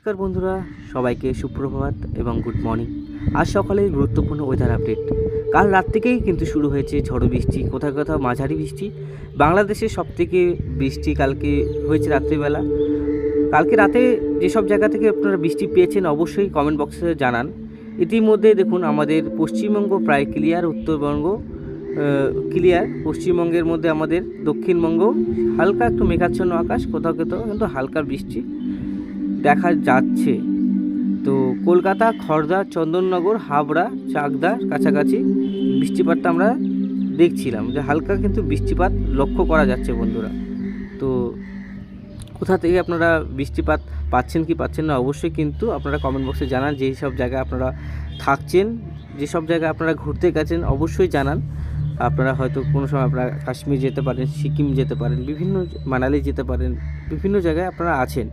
নমস্কার বন্ধুরা, সবাইকে সুপ্রভাত এবং গুড মর্নিং আজ সকালে গুরুত্বপূর্ণ ওয়েদার আপডেট কাল রাত থেকেই কিন্তু শুরু হয়েছে ঝড়ো বৃষ্টি কোথাও কোথাও মাঝারি বৃষ্টি। বাংলাদেশের সব থেকে বৃষ্টি কালকে হয়েছে রাত্রিবেলা। কালকে রাতে যেসব জায়গা থেকে আপনারা বৃষ্টি পেয়েছেন অবশ্যই কমেন্ট বক্সে জানান। ইতিমধ্যে দেখুন আমাদের পশ্চিমবঙ্গ প্রায় ক্লিয়ার উত্তরবঙ্গ ক্লিয়ার পশ্চিমবঙ্গের মধ্যে আমাদের দক্ষিণবঙ্গ, হালকা একটু মেঘাচ্ছন্ন আকাশ, কোথাও কোথাও কিন্তু হালকা বৃষ্টি। দেখা যাচ্ছে। তো কলকাতা খড়দা চন্দননগর, হাবড়া, চাকদার কাছাকাছি বৃষ্টিপাতটা আমরা দেখছিলাম। যে হালকা কিন্তু বৃষ্টিপাত লক্ষ্য করা যাচ্ছে বন্ধুরা। তো কোথা থেকে আপনারা বৃষ্টিপাত পাচ্ছেন, কি পাচ্ছেন না, অবশ্যই কিন্তু আপনারা কমেন্ট বক্সে জানান। যেই সব জায়গায় আপনারা থাকছেন যেসব জায়গায় আপনারা ঘুরতে গেছেন, অবশ্যই জানান। আপনারা হয়তো কোনো সময় আপনারা কাশ্মীর যেতে পারেন, সিকিম যেতে পারেন, বিভিন্ন মানালি যেতে পারেন, বিভিন্ন জায়গায় আপনারা আছেন।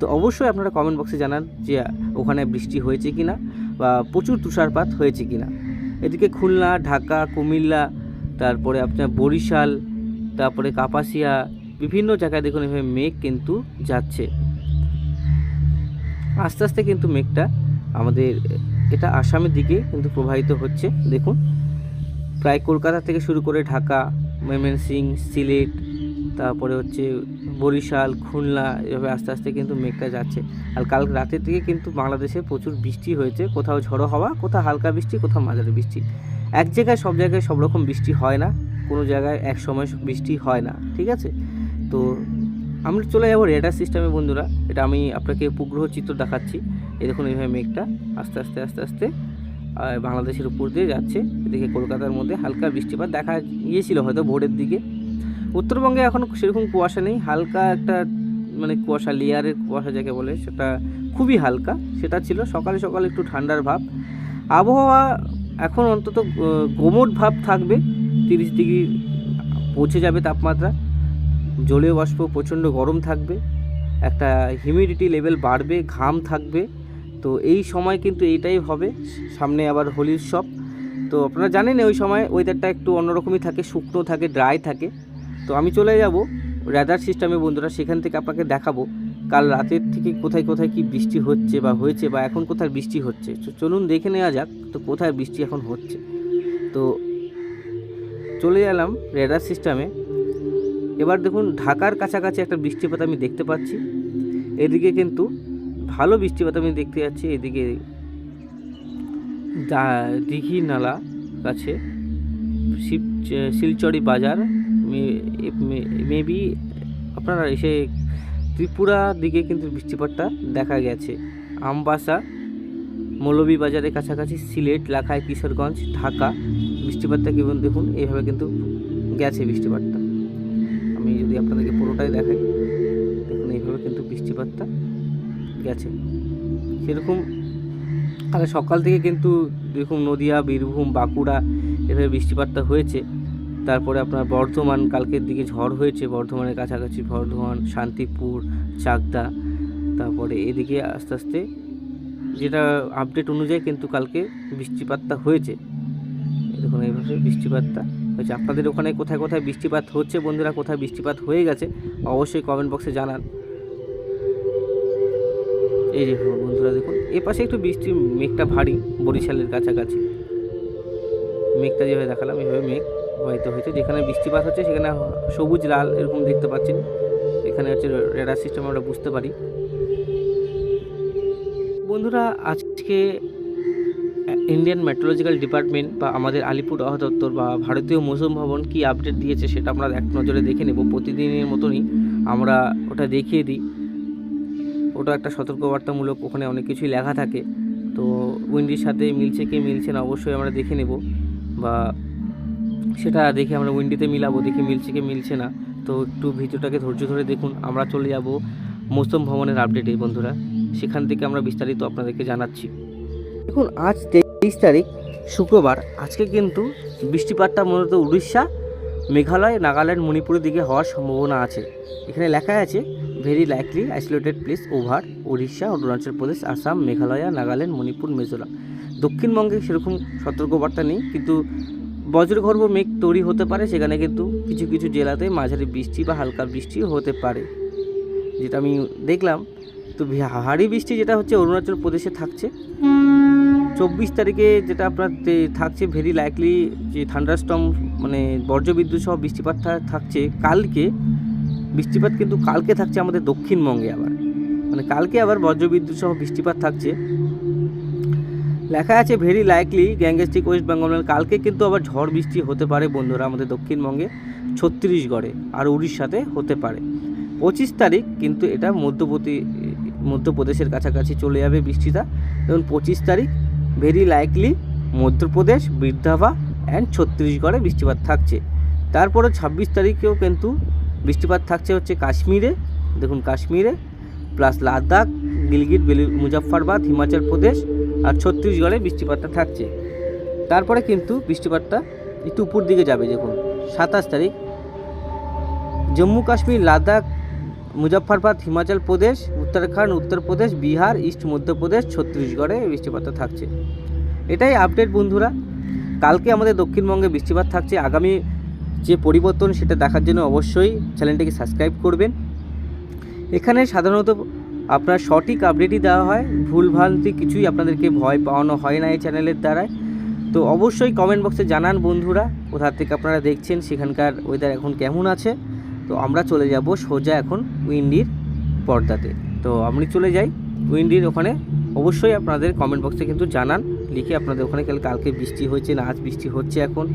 তো অবশ্যই আপনারা কমেন্ট বক্সে জানান যে ওখানে বৃষ্টি হয়েছে কি না বা প্রচুর তুষারপাত হয়েছে কি না এদিকে খুলনা, ঢাকা, কুমিল্লা, তারপরে আপনার বরিশাল, তারপরে কাপাসিয়া, বিভিন্ন জায়গায় দেখুন এভাবে মেঘ কিন্তু যাচ্ছে। আস্তে আস্তে কিন্তু মেঘটা আমাদের, এটা আসামের দিকে কিন্তু প্রবাহিত হচ্ছে, দেখুন। প্রায় কলকাতা থেকে শুরু করে ঢাকা ময়মনসিং সিলেট, তারপরে হচ্ছে বরিশাল, খুলনা, এভাবে আস্তে আস্তে কিন্তু মেঘটা যাচ্ছে। আর কাল রাতের থেকে কিন্তু বাংলাদেশে প্রচুর বৃষ্টি হয়েছে। কোথাও ঝড়ো হওয়া, কোথাও হালকা বৃষ্টি, কোথাও মাঝারি বৃষ্টি। এক জায়গায়, সব জায়গায় সব রকম বৃষ্টি হয় না। কোনো জায়গায় এক সময় বৃষ্টি হয় না, ঠিক আছে? তো আমরা চলে যাব রেডার সিস্টেমে বন্ধুরা। এটা আমি আপনাকে উপগ্রহ চিত্র দেখাচ্ছি। এই দেখুন এইভাবে মেঘটা আস্তে আস্তে আস্তে আস্তে বাংলাদেশের উপর দিয়ে যাচ্ছে। এদিকে কলকাতার মধ্যে হালকা বৃষ্টিপাত দেখা গিয়েছিল হয়তো ভোরের দিকে। উত্তরবঙ্গে এখন সেরকম কুয়াশা নেই, হালকা একটা মানে কুয়াশা লেয়ারের কুয়াশা যাকে বলে, সেটা খুবই হালকা, সেটা ছিল। সকালে সকালে একটু ঠান্ডার ভাব। আবহাওয়া এখন অন্তত গোমট ভাব থাকবে। তিরিশ ডিগ্রি পৌঁছে যাবে তাপমাত্রা। জলীয় বাষ্প প্রচণ্ড গরম থাকবে। একটা হিউমিডিটি লেভেল বাড়বে, ঘাম থাকবে। তো এই সময় কিন্তু এইটাই হবে। সামনে আবার হোলি উৎসব। তো আপনারা জানেন, ওই সময় ওয়েদারটা একটু অন্যরকমই থাকে, শুকনো থাকে ড্রাই থাকে। তো আমি চলে যাব রেডার সিস্টেমে বন্ধুরা, সেখান থেকে আপনাকে দেখাবো কাল রাতের থেকে কোথায় কোথায় কি বৃষ্টি হচ্ছে বা হয়েছে বা এখন কোথায় বৃষ্টি হচ্ছে। তো চলুন দেখে নেওয়া যাক তো কোথায় বৃষ্টি এখন হচ্ছে। তো চলে গেলাম রেডার সিস্টেমে এবার দেখুন ঢাকার কাছাকাছি একটা বৃষ্টিপাত আমি দেখতে পাচ্ছি। এদিকে কিন্তু ভালো বৃষ্টিপাত আমি দেখতে যাচ্ছি, এদিকে দিঘি নালা কাছে শিলচরি বাজার। মেবি আপনারা এসে ত্রিপুরা দিকে কিন্তু বৃষ্টিপাতটা দেখা গেছে। আমবাসা, মৌলভীবাজারের কাছাকাছি, সিলেট লাখায় কিশোরগঞ্জ, ঢাকা, বৃষ্টিপাতটা কেমন দেখুন? এইভাবে কিন্তু গেছে বৃষ্টিপাতটা। আমি যদি আপনাদেরকে পুরোটাই দেখাই, দেখুন এইভাবে কিন্তু বৃষ্টিপাতটা গেছে। সেরকম কাল সকাল থেকে কিন্তু দেখুন নদিয়া, বীরভূম, বাঁকুড়া এভাবে বৃষ্টিপাতটা হয়েছে। তারপরে আপনার বর্ধমান, কালকের দিকে ঝড় হয়েছে বর্ধমানের কাছাকাছি, বর্ধমান, শান্তিপুর, চাকদা। তারপরে এদিকে আস্তে আস্তে যেটা আপডেট অনুযায়ী কিন্তু কালকে বৃষ্টিপাতটা হয়েছে। দেখুন এইভাবে বৃষ্টিপাতটা হয়েছে। আপনাদের ওখানে কোথায় কোথায় বৃষ্টিপাত হচ্ছে বন্ধুরা, কোথায় বৃষ্টিপাত হয়ে গেছে অবশ্যই কমেন্ট বক্সে জানান। এই যে বন্ধুরা দেখুন, এ পাশে একটু বৃষ্টি, মেঘটা ভারী বরিশালের কাছাকাছি। মেঘটা যেভাবে দেখালাম এইভাবে মেঘ হয়তো হয়েছে যেখানে বৃষ্টিপাত হচ্ছে সেখানে সবুজ, লাল এরকম দেখতে পাচ্ছেন। এখানে হচ্ছে রেডার সিস্টেম আমরা বুঝতে পারি। বন্ধুরা, আজকে ইন্ডিয়ান মেট্রোলজিক্যাল ডিপার্টমেন্ট বা আমাদের আলিপুর দপ্তর বা ভারতীয় মৌসুম ভবন কি আপডেট দিয়েছে সেটা আমরা এক নজরে দেখে নেব। প্রতিদিনের মতনই আমরা ওটা দেখিয়ে দিই। ওটা একটা সতর্কবার্তামূলক, ওখানে অনেক কিছুই লেখা থাকে। তো উইন্ডির সাথে মিলছে কি মিলছে না অবশ্যই আমরা দেখে নেব বা সেটা দেখে আমরা উইন্ডিতে মিলাবো, দেখি মিলছে কি মিলছে না। তো একটু ভিডিওটাকে ধৈর্য ধরে দেখুন, আমরা চলে যাব মৌসুম ভবনের আপডেটে বন্ধুরা। সেখান থেকে আমরা বিস্তারিত আপনাদেরকে জানাচ্ছি। দেখুন, আজ তেইশ তারিখ, শুক্রবার। আজকে কিন্তু বৃষ্টিপাতটা মূলত উড়িষ্যা, মেঘালয়, নাগাল্যান্ড, মণিপুরের দিকে হওয়ার সম্ভাবনা আছে। এখানে লেখা আছে very likely isolated place over Orissa Arunachal Pradesh Assam Meghalaya Nagaland Manipur Mizoram দক্ষিণবঙ্গে সেরকম সতর্কবার্তা নেই, কিন্তু বজ্রগর্ভ মেঘ তৈরি হতে পারে, সেখানে কিন্তু কিছু কিছু জেলাতে মাঝারি বৃষ্টি বা হালকা বৃষ্টিও হতে পারে। যেটা আমি দেখলাম, তো ভারী বৃষ্টি যেটা হচ্ছে অরুণাচল প্রদেশে থাকছে। চব্বিশ তারিখে যেটা আপনার থাকছে ভেরি লাইকলি যে থান্ডারস্টম মানে বজ্রবিদ্যুৎ সহ বৃষ্টিপাত থাকছে কালকে। বৃষ্টিপাত কিন্তু কালকে থাকছে আমাদের দক্ষিণবঙ্গে আবার। মানে কালকে আবার বজ্রবিদ্যুৎ সহ বৃষ্টিপাত থাকছে। লেখা আছে very likely Gangetic West Bengal কালকে কিন্তু আবার ঝড় বৃষ্টি হতে পারে। বন্ধুরা, আমাদের দক্ষিণবঙ্গে ছত্তিশগড়ে আর উড়িষ্যাতে হতে পারে। পঁচিশ তারিখ কিন্তু এটা মধ্যপ্রতি মধ্যপ্রদেশের কাছাকাছি চলে যাবে বৃষ্টিটা। এবং পঁচিশ তারিখ ভেরি লাইকলি মধ্যপ্রদেশ বৃদ্ধাভা অ্যান্ড ছত্তিশগড়ে বৃষ্টিপাত থাকছে। তারপরে ছাব্বিশ তারিখেও কিন্তু বৃষ্টিপাত থাকছে হচ্ছে কাশ্মীরে। দেখুন, কাশ্মীরে প্লাস লাদাখ, গিলগিট বেলি মুজাফরবাদ হিমাচল প্রদেশ আর ছত্তিশগড়ে বৃষ্টিপাতটা থাকছে। তারপরে কিন্তু বৃষ্টিপাতটা একটু উপর দিকে যাবে, দেখুন, সাতাশ তারিখ। জম্মু কাশ্মীর, লাদাখ মুজাফরবাদ হিমাচল প্রদেশ, উত্তরাখণ্ড, উত্তরপ্রদেশ, বিহার, ইস্ট মধ্যপ্রদেশ, ছত্তিশগড়ে বৃষ্টিপাতটা থাকছে। এটাই আপডেট বন্ধুরা। কালকে আমাদের দক্ষিণবঙ্গে বৃষ্টিপাত থাকছে। আগামী যে পরিবর্তন সেটা দেখার জন্য অবশ্যই চ্যানেলটিকে সাবস্ক্রাইব করবেন। এখানে সাধারণত আপনার সঠিক আপডেটই দেওয়া হয়, ভুলভ্রান্তি কিছুই আপনাদেরকে ভয় পাওয়ানো হয় না এই চ্যানেলের দ্বারায়। তো অবশ্যই কমেন্ট বক্সে জানান বন্ধুরা কোথা থেকে আপনারা দেখছেন, সেখানকার ওয়েদার এখন কেমন আছে? তো আমরা চলে যাব সোজা এখন উইন্ডির পর্দাতে। তো আমি চলে যাই উইন্ডির ওখানে। অবশ্যই আপনাদের কমেন্ট বক্সে কিন্তু জানান, লিখে আপনাদের ওখানে কাল কালকে বৃষ্টি হয়েছে না, আজ বৃষ্টি হচ্ছে এখন।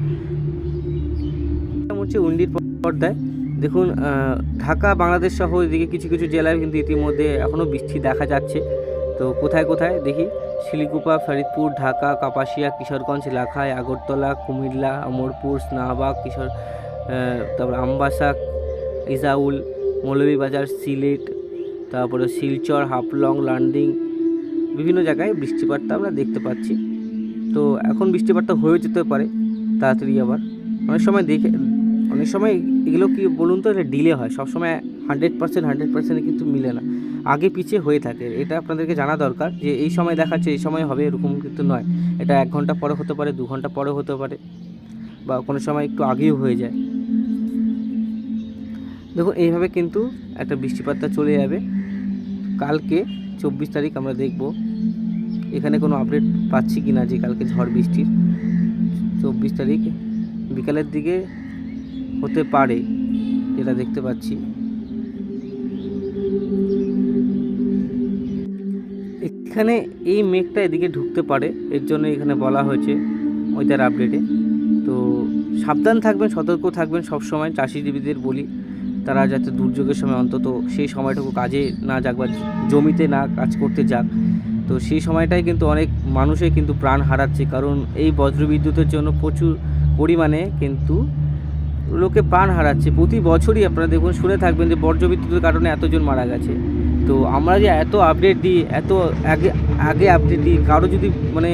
হচ্ছে উইন্ডির পর্দায়। দেখুন ঢাকা, বাংলাদেশ সহ এদিকে কিছু কিছু জেলায় কিন্তু ইতিমধ্যে এখনও বৃষ্টি দেখা যাচ্ছে। তো কোথায় কোথায়? দেখি শিলিগুপা ফরিদপুর, ঢাকা, কাপাসিয়া, কিশোরগঞ্জ, লাখাই, আগরতলা, কুমিল্লা, অমরপুর স্নাহবাগ কিশোর তারপর আমবাসা, ইজাউল, মৌলভীবাজার, সিলেট, তারপরে শিলচর, হাফলং, লান্ডিং, বিভিন্ন জায়গায় বৃষ্টিপাতটা আমরা দেখতে পাচ্ছি। তো এখন বৃষ্টিপাতটা হয়ে যেতে পারে, তাড়াতাড়ি আবার। অনেক সময় দেখে অনেক সময় এগুলো কি বলুন তো, এটা ডিলে হয়। সবসময় হান্ড্রেড পার্সেন্ট হান্ড্রেড পার্সেন্ট কিন্তু মিলে না। আগে পিছিয়ে হয়ে থাকে। এটা আপনাদেরকে জানা দরকার যে, এই সময় দেখাচ্ছে, এই সময় হবে এরকম কিন্তু নয়। এটা এক ঘণ্টা পরে হতে পারে, দু ঘণ্টা পরে হতে পারে, বা কোনো সময় একটু আগেও হয়ে যায়। দেখুন, এইভাবে কিন্তু একটা বৃষ্টিপাতটা চলে যাবে। কালকে চব্বিশ তারিখ আমরা দেখব। এখানে কোনো আপডেট পাচ্ছি কি না যে, কালকে ঝড় বৃষ্টির? চব্বিশ তারিখ বিকালের দিকে হতে পারে, যেটা দেখতে পাচ্ছি। এখানে এই মেঘটা এদিকে ঢুকতে পারে, এর জন্য এখানে বলা হয়েছে ওয়েদার আপডেটে তো সাবধান থাকবেন, সতর্ক থাকবেন সব সময় চাষিজীবীদের বলি, তারা যাতে দুর্যোগের সময় অন্তত সেই সময়টুকু কাজে না যাক বা জমিতে না কাজ করতে যাক। তো সেই সময়টাই কিন্তু অনেক মানুষই কিন্তু প্রাণ হারাচ্ছে, কারণ এই বজ্রবিদ্যুতের জন্য প্রচুর পরিমাণে কিন্তু লোকে প্রাণ হারাচ্ছে। প্রতি বছরই আপনারা দেখুন, শুনে থাকবেন যে বজ্রবিদ্যুতের কারণে এতজন মারা গেছে। তো আমরা যে এত আপডেট দিই, এত আগে আগে আপডেট দিই, কারও যদি মানে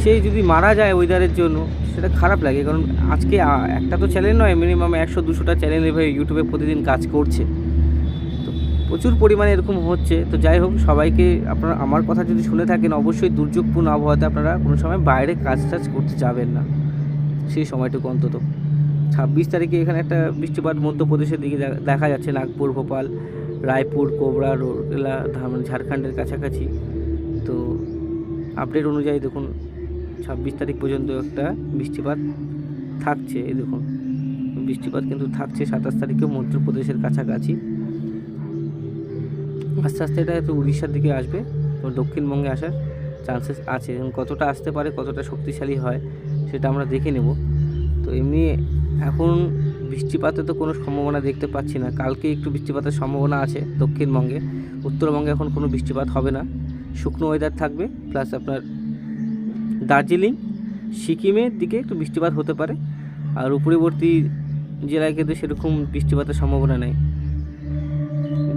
সে যদি মারা যায় ওয়েদারের জন্য, সেটা খারাপ লাগে। কারণ আজকে একটা তো চ্যানেল নয় মিনিমাম একশো, দুশোটা চ্যানেল এভাবে ইউটিউবে প্রতিদিন কাজ করছে। তো প্রচুর পরিমাণে এরকম হচ্ছে। তো যাই হোক, সবাইকে আপনারা, আমার কথা যদি শুনে থাকেন, অবশ্যই দুর্যোগপূর্ণ আবহাওয়াতে আপনারা কোনো সময় বাইরে কাজ টাজ করতে যাবেন না। সেই সময়টুকু অন্তত। ছাব্বিশ তারিখে এখানে একটা বৃষ্টিপাত মধ্যপ্রদেশের দিকে দেখা- যাচ্ছে, নাগপুর, ভোপাল, রায়পুর, কোবরা, রোরকেলা ঝাড়খণ্ডের কাছাকাছি। তো আপডেট অনুযায়ী দেখুন, ছাব্বিশ তারিখ পর্যন্ত একটা বৃষ্টিপাত থাকছে, এই দেখুন। বৃষ্টিপাত কিন্তু থাকছে সাতাশ তারিখেও মধ্যপ্রদেশের কাছাকাছি। আস্তে আস্তে এটা একটু উড়িষ্যার দিকে আসবে তো দক্ষিণবঙ্গে আসার চান্সেস আছে। এবং কতটা আসতে পারে, কতটা শক্তিশালী হয়, সেটা আমরা দেখে নেব। তো এমনি এখন বৃষ্টিপাতে তো কোনো সম্ভাবনা দেখতে পাচ্ছি না। কালকে একটু বৃষ্টিপাতের সম্ভাবনা আছে দক্ষিণবঙ্গে। উত্তরবঙ্গে এখন কোনো বৃষ্টিপাত হবে না। শুকনো ওয়েদার থাকবে প্লাস আপনার দার্জিলিং, সিকিমের দিকে একটু বৃষ্টিপাত হতে পারে। আর উপরবর্তী জেলায় কিন্তু সেরকম বৃষ্টিপাতের সম্ভাবনা নেই।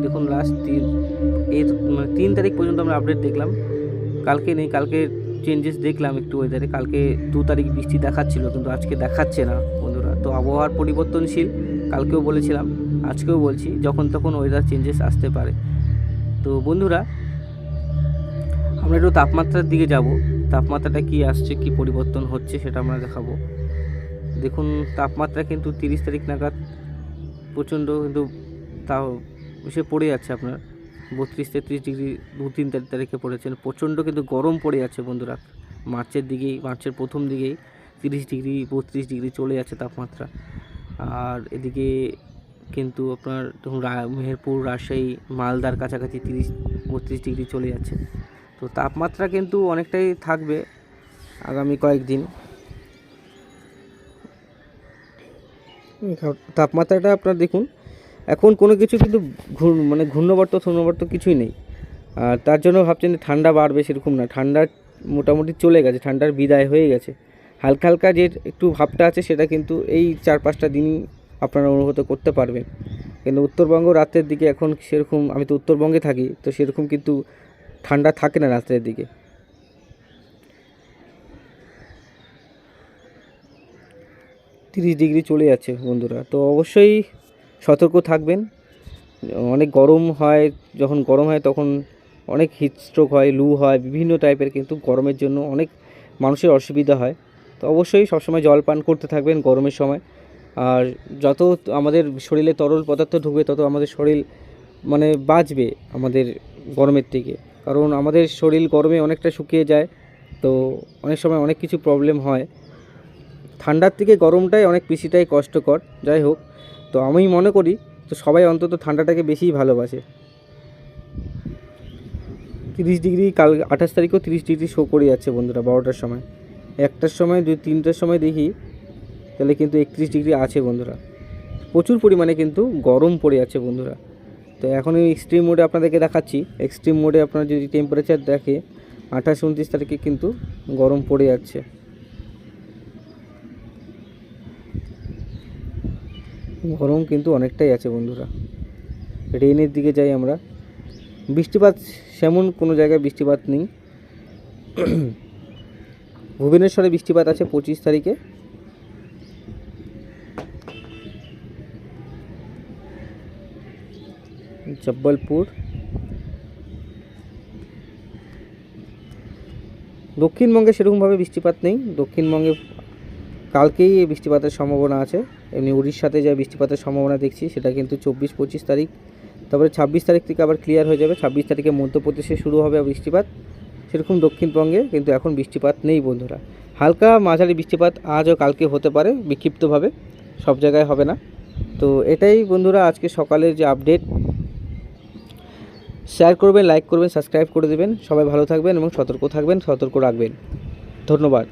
দেখুন লাস্ট তিন, এই মানে তিন তারিখ পর্যন্ত আমরা আপডেট দেখলাম। কালকে নেই, কালকে চেঞ্জেস দেখলাম একটু ওয়েদারে কালকে দু তারিখ বৃষ্টি দেখাচ্ছিল, কিন্তু আজকে দেখাচ্ছে না। তো আবহাওয়ার পরিবর্তনশীল, কালকেও বলেছিলাম, আজকেও বলছি, যখন তখন ওয়েদার চেঞ্জেস আসতে পারে। তো বন্ধুরা, আমরা একটু তাপমাত্রার দিকে যাব। তাপমাত্রাটা কি আসছে, কি পরিবর্তন হচ্ছে সেটা আমরা দেখাবো। দেখুন, তাপমাত্রা কিন্তু তিরিশ তারিখ নাগাদ প্রচণ্ড কিন্তু তাও সে পড়ে যাচ্ছে আপনার। বত্রিশ, তেত্রিশ ডিগ্রি দু তিন তারিখ তারিখে পড়েছেন। প্রচণ্ড কিন্তু গরম পড়ে যাচ্ছে বন্ধুরা। মার্চের দিকেই, মার্চের প্রথম দিকেই তিরিশ ডিগ্রি, বত্রিশ ডিগ্রি চলে যাচ্ছে তাপমাত্রা। আর এদিকে কিন্তু আপনার ধরুন মেহেরপুর, রাজশাহী, মালদার কাছাকাছি তিরিশ, বত্রিশ ডিগ্রি চলে যাচ্ছে। তো তাপমাত্রা কিন্তু অনেকটাই থাকবে আগামী কয়েকদিন। তাপমাত্রাটা আপনার দেখুন, এখন কোনো কিছু কিন্তু মানে ঘূর্ণবর্ত ঘূর্ণবর্ত কিছুই নেই। আর তার জন্য ভাবছেন ঠান্ডা বাড়বে সেরকম না। ঠান্ডা মোটামুটি চলে গেছে, ঠান্ডার বিদায় হয়ে গেছে। হালকা হালকা যে একটু ভাবটা আছে সেটা কিন্তু এই চার পাঁচটা দিন আপনারা অনুভূত করতে পারবেন। কিন্তু উত্তরবঙ্গ রাতের দিকে এখন সেরকম, আমি তো উত্তরবঙ্গে থাকি, তো সেরকম কিন্তু ঠান্ডা থাকে না রাতের দিকে। তিরিশ ডিগ্রি চলে যাচ্ছে বন্ধুরা, তো অবশ্যই সতর্ক থাকবেন। অনেক গরম হয়, যখন গরম হয় তখন অনেক হিট স্ট্রোক হয়, লু হয়, বিভিন্ন টাইপের কিন্তু গরমের জন্য অনেক মানুষের অসুবিধা হয়। তো অবশ্যই সবসময় জল পান করতে থাকবেন গরমের সময়। আর যত আমাদের শরীরে তরল পদার্থ ঢুকবে, তত আমাদের শরীর মানে বাঁচবে আমাদের গরমের থেকে। কারণ আমাদের শরীর গরমে অনেকটা শুকিয়ে যায়, তো অনেক সময় অনেক কিছু প্রবলেম হয়। ঠান্ডার থেকে গরমটাই অনেক বেশিটাই কষ্টকর, যাই হোক। তো আমি মনে করি তো সবাই অন্তত ঠান্ডাটাকে বেশিই ভালোবাসে। তিরিশ ডিগ্রি, কাল আঠাশ তারিখেও তিরিশ ডিগ্রি শো করে যাচ্ছে বন্ধুরা বারোটার সময়। একটার সময়, দুই, তিনটার সময় দেখি, তাহলে কিন্তু একত্রিশ ডিগ্রি আছে বন্ধুরা। প্রচুর পরিমাণে কিন্তু গরম পড়ে আছে বন্ধুরা। তো এখন এই এক্সট্রিম মোডে আপনাদেরকে দেখাচ্ছি। এক্সট্রিম মোডে আপনার যদি টেম্পারেচার দেখে, আঠাশ, উনত্রিশ তারিখে কিন্তু গরম পড়ে যাচ্ছে। গরম কিন্তু অনেকটাই আছে বন্ধুরা। রেনের দিকে যাই আমরা। বৃষ্টিপাত, সেমন কোনো জায়গায় বৃষ্টিপাত নেই। ভুবনেশ্বরে বৃষ্টিপাত আছে পঁচিশ তারিখে। জব্বলপুর। দক্ষিণবঙ্গে সেরকমভাবে বৃষ্টিপাত নেই। দক্ষিণবঙ্গে কালকেই এই বৃষ্টিপাতের সম্ভাবনা আছে। এমনি উড়িষ্যাতে যা বৃষ্টিপাতের সম্ভাবনা দেখছি, সেটা কিন্তু চব্বিশ, পঁচিশ তারিখ। তারপরে ছাব্বিশ তারিখ থেকে আবার ক্লিয়ার হয়ে যাবে। ছাব্বিশ তারিখে মধ্যপ্রদেশে শুরু হবে বৃষ্টিপাত। সেরকম দক্ষিণবঙ্গে কিন্তু এখন বৃষ্টিপাত নেই বন্ধুরা। হালকা মাঝারি বৃষ্টিপাত আজও কালকে হতে পারে, বিক্ষিপ্তভাবে, সব জায়গায় হবে না। তো এটাই বন্ধুরা আজকে সকালের যে আপডেট শেয়ার করবেন লাইক করবেন সাবস্ক্রাইব করে দেবেন। সবাই ভালো থাকবেন এবং সতর্ক থাকবেন, সতর্ক রাখবেন। ধন্যবাদ।